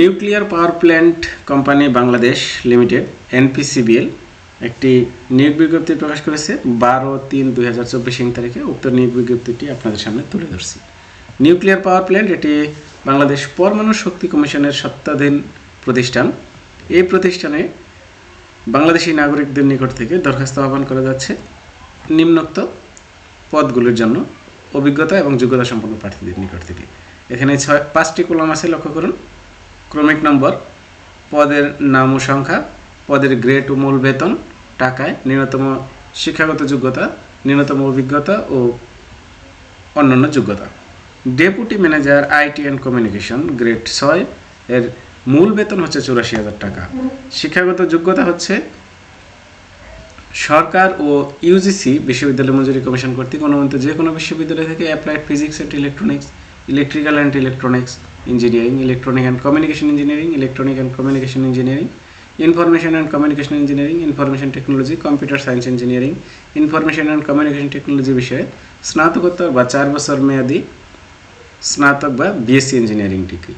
Nuclear power plant company Bangladesh limited, NPCBL, একটি নিয়োগ বিজ্ঞপ্তি প্রকাশ করেছে। বারো তিন দুই হাজার চব্বিশ তারিখে উক্ত নিয়োগ বিজ্ঞপ্তিটি আপনাদের সামনে তুলে ধরছি। নিউক্লিয়ার পাওয়ার প্ল্যান্ট এটি বাংলাদেশ পরমাণু শক্তি কমিশনের সত্ত্বাধীন প্রতিষ্ঠান। এই প্রতিষ্ঠানে বাংলাদেশি নাগরিকদের নিকট থেকে দরখাস্ত আহ্বান করা যাচ্ছে। নিম্নোক্ত পদগুলির জন্য অভিজ্ঞতা এবং যোগ্যতা সম্পন্ন প্রার্থীদের নিকট থেকে। এখানে ছয়, পাঁচটি কলম আছে, লক্ষ্য করুন। ক্রমিক নম্বর, পদের নাম ও সংখ্যা, পদের গ্রেড ও মূল বেতন, টাকায় ন্যূনতম শিক্ষাগত যোগ্যতা, ন্যূনতম অভিজ্ঞতা ও অন্যান্য যোগ্যতা। Deputy manager IT and communication, grade ছয়, এর মূল বেতন হচ্ছে চুরাশি হাজার টাকা। শিক্ষাগত যোগ্যতা হচ্ছে সরকার ও ইউজিসি বিশ্ববিদ্যালয় মঞ্জুরি কমিশন কর্তৃক অনুমোদিত যে কোনো বিশ্ববিদ্যালয় থেকে applied physics and electronics electrical and electronics engineering electronic and communication engineering electronic and communication engineering information and communication engineering information technology computer science engineering information and communication technology বিষয়ে স্নাতকোত্তর বা চার বছর মেয়াদি স্নাতক বা বিএসসি ইঞ্জিনিয়ারিং ডিগ্রি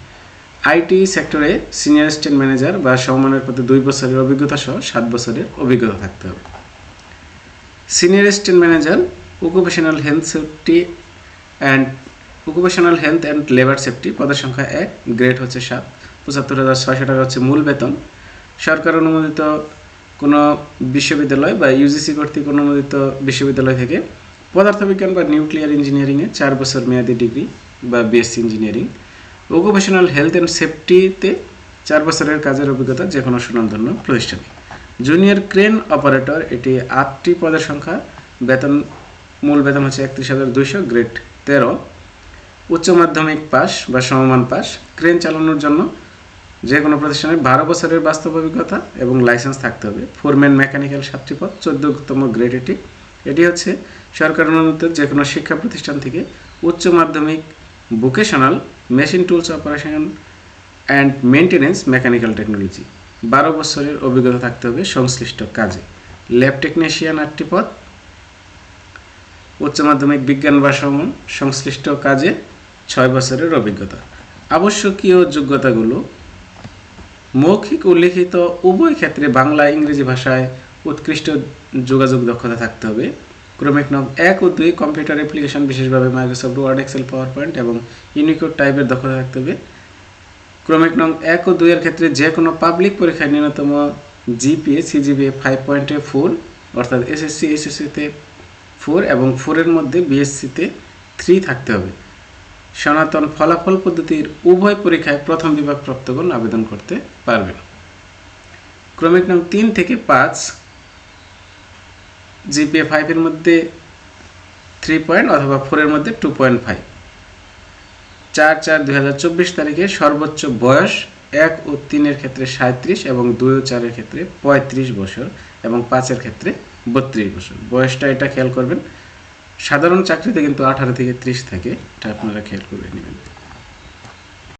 আইটি সেক্টরে senior assistant manager বা সমমানের পদে দুই বছরের অভিজ্ঞতা সহ সাত বছরের অভিজ্ঞতা থাকতে হবে। Senior assistant manager occupational health safety and occupational health and labour safety পদের সংখ্যা এক গ্রেড হচ্ছে সাত, পঁচাত্তর হাজার ছয়শো টাকা হচ্ছে মূল বেতন। সরকার অনুমোদিত কোনো বিশ্ববিদ্যালয় বা ইউজিসি কর্তৃক অনুমোদিত বিশ্ববিদ্যালয় থেকে পদার্থবিজ্ঞান বা নিউক্লিয়ার ইঞ্জিনিয়ারিংয়ে চার বছর মেয়াদি ডিগ্রি বা BSc engineering occupational health and সেফটিতে চার বছরের কাজের অভিজ্ঞতা যে কোনো সুনামধন্য প্রতিষ্ঠানে। জুনিয়র ক্রেন অপারেটর এটি আটটি পদের সংখ্যা। বেতন, মূল বেতন হচ্ছে একত্রিশ হাজার দুইশো গ্রেড তেরো। উচ্চ মাধ্যমিক পাস বা সমমান পাস ক্রেন চালানোর জন্য যে কোনো প্রতিষ্ঠানে বারো বছরের বাস্তব অভিজ্ঞতা এবং লাইসেন্স থাকতে হবে। ফোরম্যান মেকানিক্যাল সাতটি পদ, চোদ্দতম গ্রেড এটি। এটি হচ্ছে সরকার অনুমোদিত যে কোনো শিক্ষা প্রতিষ্ঠান থেকে উচ্চ মাধ্যমিক vocational machine tools operation and maintenance mechanical technology বারো বছরের অভিজ্ঞতা থাকতে হবে সংশ্লিষ্ট কাজে। ল্যাব টেকনিশিয়ান আটটি পদ। উচ্চ মাধ্যমিক বিজ্ঞান বা সংশ্লিষ্ট কাজে ছয় বছরের অভিজ্ঞতা। আবশ্যকীয় যোগ্যতাগুলো মৌখিক ও লিখিত উভয় ক্ষেত্রে বাংলা, ইংরেজি ভাষায় উৎকৃষ্ট যোগাযোগ দক্ষতা থাকতে হবে। ক্রমিক নং এক ও দুই কম্পিউটার অ্যাপ্লিকেশন, বিশেষভাবে Microsoft, Word, Excel PowerPoint এবং ইউনিকোড টাইপের দক্ষতা থাকতে হবে। ক্রমিক নং এক ও দুইয়ের ক্ষেত্রে যে কোনো পাবলিক পরীক্ষায় ন্যূনতম জিপিএ সিজিপিএ ফাইভ পয়েন্টে ফোর অর্থাৎ এসএসসি, এসএসসিতে ফোর এবং ফোরের মধ্যে বিএসসিতে থ্রি থাকতে হবে। সনাতন ফলাফল পদ্ধতির উভয় পরীক্ষায় প্রথম বিভাগ প্রাপ্তগণ আবেদন করতে পারবেন ক্রমিক নং তিন থেকে পাঁচ, জিপিএ ফাইভের মধ্যে থ্রি পয়েন্ট অথবা ফোরের মধ্যে টু পয়েন্ট ফাইভ চার চার দুই হাজার চব্বিশ তারিখে সর্বোচ্চ বয়স এক ও তিনের ক্ষেত্রে সাঁত্রিশ এবং দুই ও চারের ক্ষেত্রে পঁয়ত্রিশ বছর এবং পাঁচের ক্ষেত্রে বত্রিশ বছর। বয়সটা এটা খেয়াল করবেন সাধারণ চাকরিতে কিন্তু আঠারো থেকে ত্রিশ থাকে এটা আপনারা খেয়াল করে নেবেন।